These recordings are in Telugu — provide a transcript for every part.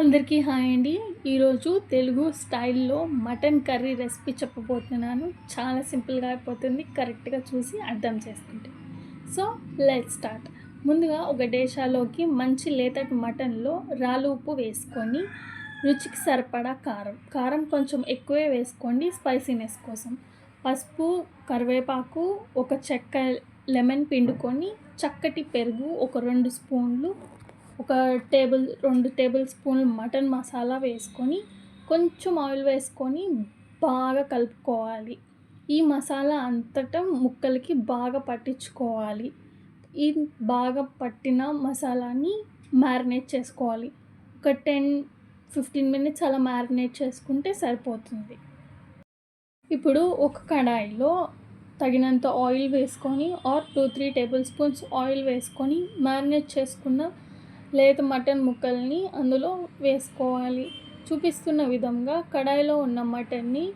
అందరికీ హాయ్ అండి. ఈరోజు తెలుగు స్టైల్లో మటన్ కర్రీ రెసిపీ చెప్పబోతున్నాను. చాలా సింపుల్గా అయిపోతుంది. కరెక్ట్గా చూసి అర్థం చేసుకుంటే. సో లెట్ స్టార్ట్ ముందుగా ఒక డేషాలోకి మంచి లేతటి మటన్లో రాళ్ళు ఉప్పు వేసుకొని రుచికి సరిపడా కారం. కారం కొంచెం ఎక్కువే వేసుకోండి స్పైసీనెస్ కోసం. పసుపు కరివేపాకు ఒక చెక్క లెమన్ పిండుకొని చక్కటి పెరుగు ఒక రెండు స్పూన్లు ఒక టేబుల్ రెండు టేబుల్ స్పూన్లు మటన్ మసాలా వేసుకొని కొంచెం ఆయిల్ వేసుకొని బాగా కలుపుకోవాలి. ఈ మసాలా అంతటా ముక్కలకి బాగా పట్టించుకోవాలి. ఈ బాగా పట్టిన మసాలాని మ్యారినేట్ చేసుకోవాలి. ఒక టెన్ ఫిఫ్టీన్ మినిట్స్ అలా మ్యారినేట్ చేసుకుంటే సరిపోతుంది. ఇప్పుడు ఒక కడాయిలో తగినంత ఆయిల్ వేసుకొని or two three tablespoons oil వేసుకొని మ్యారినేట్ చేసుకున్న లేత మటన్ ముక్కల్ని అందులో వేసుకోవాలి. చూపిస్తున్న విధంగా కడాయిలో ఉన్న మటన్ని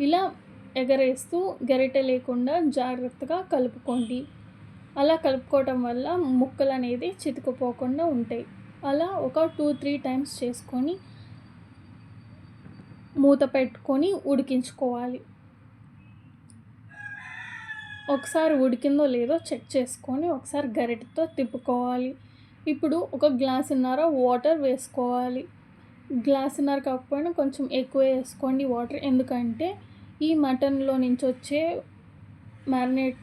ఇలా ఎగరేస్తూ గరిటె లేకుండా జాగ్రత్తగా కలుపుకోండి. అలా కలుపుకోవటం వల్ల ముక్కలు అనేది చితుకుపోకుండా ఉంటాయి. అలా ఒక టూ త్రీ టైమ్స్ చేసుకొని మూత పెట్టుకొని ఉడికించుకోవాలి. ఒకసారి ఉడికిందో లేదో చెక్ చేసుకొని ఒకసారి గరిటతో తిప్పుకోవాలి. ఇప్పుడు ఒక గ్లాసున్నర వాటర్ వేసుకోవాలి. గ్లాసున్నర కాకపోయినా కొంచెం ఎక్కువ వేసుకోండి వాటర్. ఎందుకంటే ఈ మటన్లో నుంచి వచ్చే మ్యారినేట్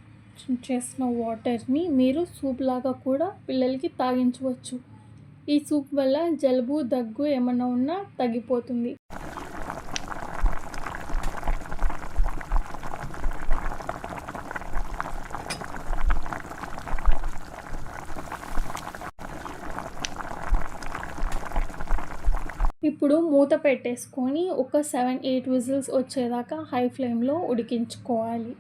చేసిన వాటర్ని మీరు సూప్ లాగా కూడా పిల్లలకి తాగించవచ్చు. ఈ సూప్ వల్ల జలుబు దగ్గు ఏమన్నా ఉన్నా తగ్గిపోతుంది. ఇప్పుడు మూత పెట్టేసుకొని ఒక సెవెన్ ఎయిట్ విజిల్స్ వచ్చేదాకా హై ఫ్లేమ్లో ఉడికించుకోవాలి.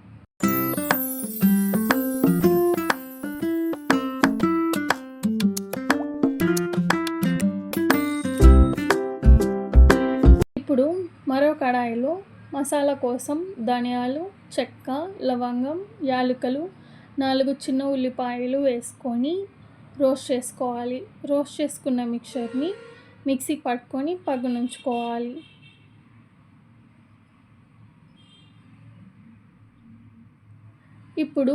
ఇప్పుడు మరో కడాయిలో మసాలా కోసం ధనియాలు చెక్క లవంగం యాలకులు నాలుగు చిన్న ఉల్లిపాయలు వేసుకొని రోస్ట్ చేసుకోవాలి. రోస్ట్ చేసుకున్న మిక్చర్ని మిక్సీ పట్టుకొని పక్కనుంచుకోవాలి ఇప్పుడు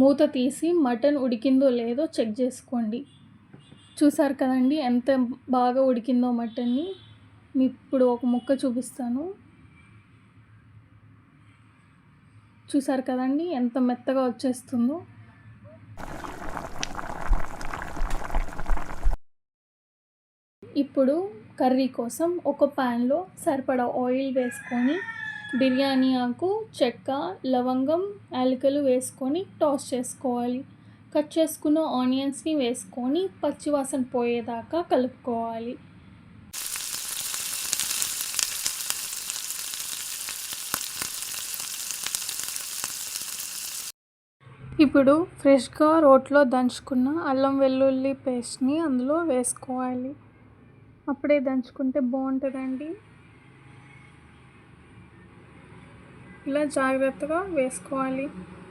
మూత తీసి మటన్ ఉడికిందో లేదో చెక్ చేసుకోండి. చూసారు కదండి ఎంత బాగా ఉడికిందో మటన్ని. మీ ఇప్పుడు ఒక ముక్క చూపిస్తాను. చూసారు కదండి ఎంత మెత్తగా వచ్చేస్తుందో. ఇప్పుడు కర్రీ కోసం ఒక ప్యాన్లో సరిపడా ఆయిల్ వేసుకొని బిర్యానీ ఆకు చెక్క లవంగం యాలకులు వేసుకొని టాస్ చేసుకోవాలి. కట్ చేసుకున్న ఆనియన్స్ని వేసుకొని పచ్చివాసన పోయేదాకా కలుపుకోవాలి. ఇప్పుడు ఫ్రెష్గా రోట్లో దంచుకున్న అల్లం వెల్లుల్లి పేస్ట్ని అందులో వేసుకోవాలి. అప్పుడే దంచుకుంటే బాగుంటుందండి. ఇలా జాగ్రత్తగా వేసుకోవాలి.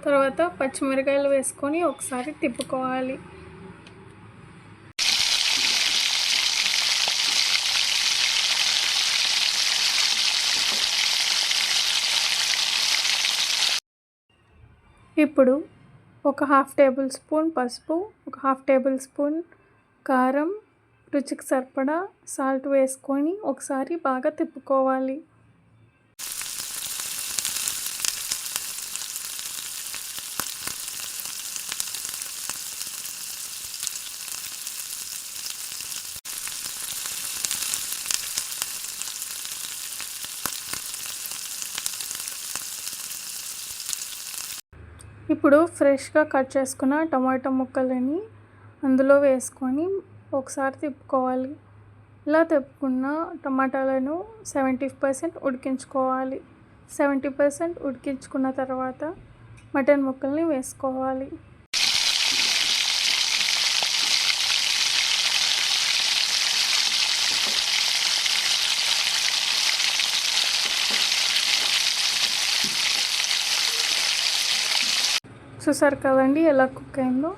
తర్వాత పచ్చిమిరకాయలు వేసుకొని ఒకసారి తిప్పుకోవాలి. ఇప్పుడు ఒక హాఫ్ టేబుల్ స్పూన్ పసుపు ఒక హాఫ్ టేబుల్ స్పూన్ కారం రుచికి సరిపడా సాల్ట్ వేసుకొని ఒకసారి బాగా తిప్పుకోవాలి. ఇప్పుడు ఫ్రెష్గా కట్ చేసుకున్న టమాటా ముక్కలని అందులో వేసుకొని ఒకసారి తిప్పుకోవాలి. ఇలా తిప్పుకున్న టమాటాలను సెవెంటీ పర్సెంట్ ఉడికించుకోవాలి. సెవెంటీ పర్సెంట్ ఉడికించుకున్న తర్వాత మటన్ ముక్కల్ని వేసుకోవాలి. చూసారు కదండి ఎలా కుక్ అయిందో?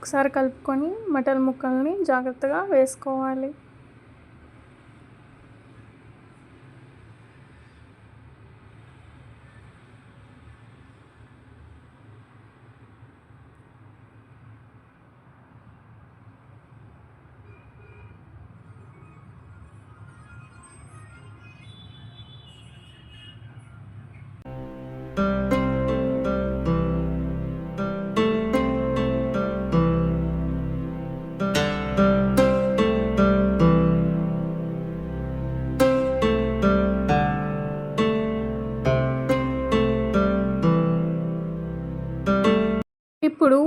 ఒకసారి కలుపుకొని మటన్ ముక్కల్ని జాగ్రత్తగా వేసుకోవాలి.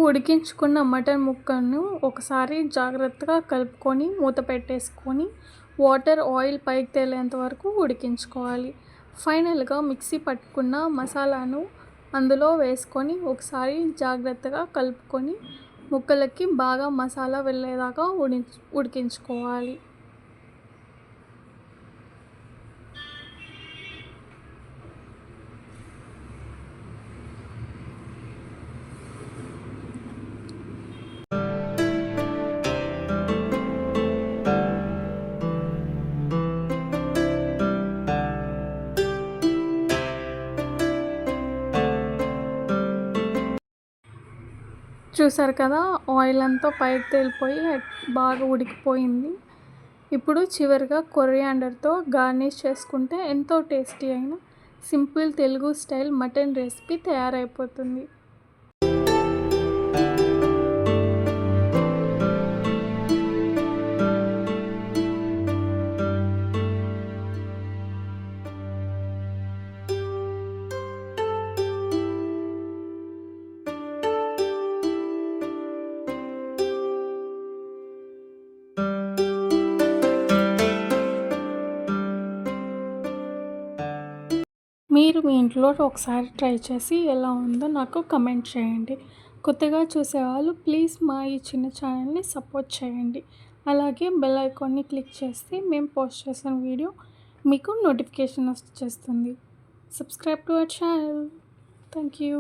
ఉడికించుకున్న మటన్ ముక్కను ఒకసారి జాగ్రత్తగా కలుపుకొని మూత పెట్టేసుకొని వాటర్ ఆయిల్ పైకి తేలేంత వరకు ఉడికించుకోవాలి. ఫైనల్గా మిక్సీ పట్టుకున్న మసాలాను అందులో వేసుకొని ఒకసారి జాగ్రత్తగా కలుపుకొని ముక్కలకి బాగా మసాలా వెళ్ళేదాకా ఉడి ఉడికించుకోవాలి. చూసారు కదా ఆయిల్ అంతా పైకి తేలిపోయి బాగా ఉడికిపోయింది. ఇప్పుడు చివరిగా కొరియాండర్తో గార్నిష్ చేసుకుంటే ఎంతో టేస్టీ అయిన simple Telugu style mutton recipe తయారైపోతుంది. మీరు మీ ఇంట్లో ఒకసారి ట్రై చేసి ఎలా ఉందో నాకు కమెంట్ చేయండి. కొత్తగా చూసేవాళ్ళు ప్లీజ్ మా ఈ చిన్న ఛానల్ని సపోర్ట్ చేయండి. అలాగే బెల్ ఐకాన్ని క్లిక్ చేస్తే మేము పోస్ట్ చేసిన వీడియో మీకు నోటిఫికేషన్ వచ్చేస్తుంది subscribe to our channel. Thank you.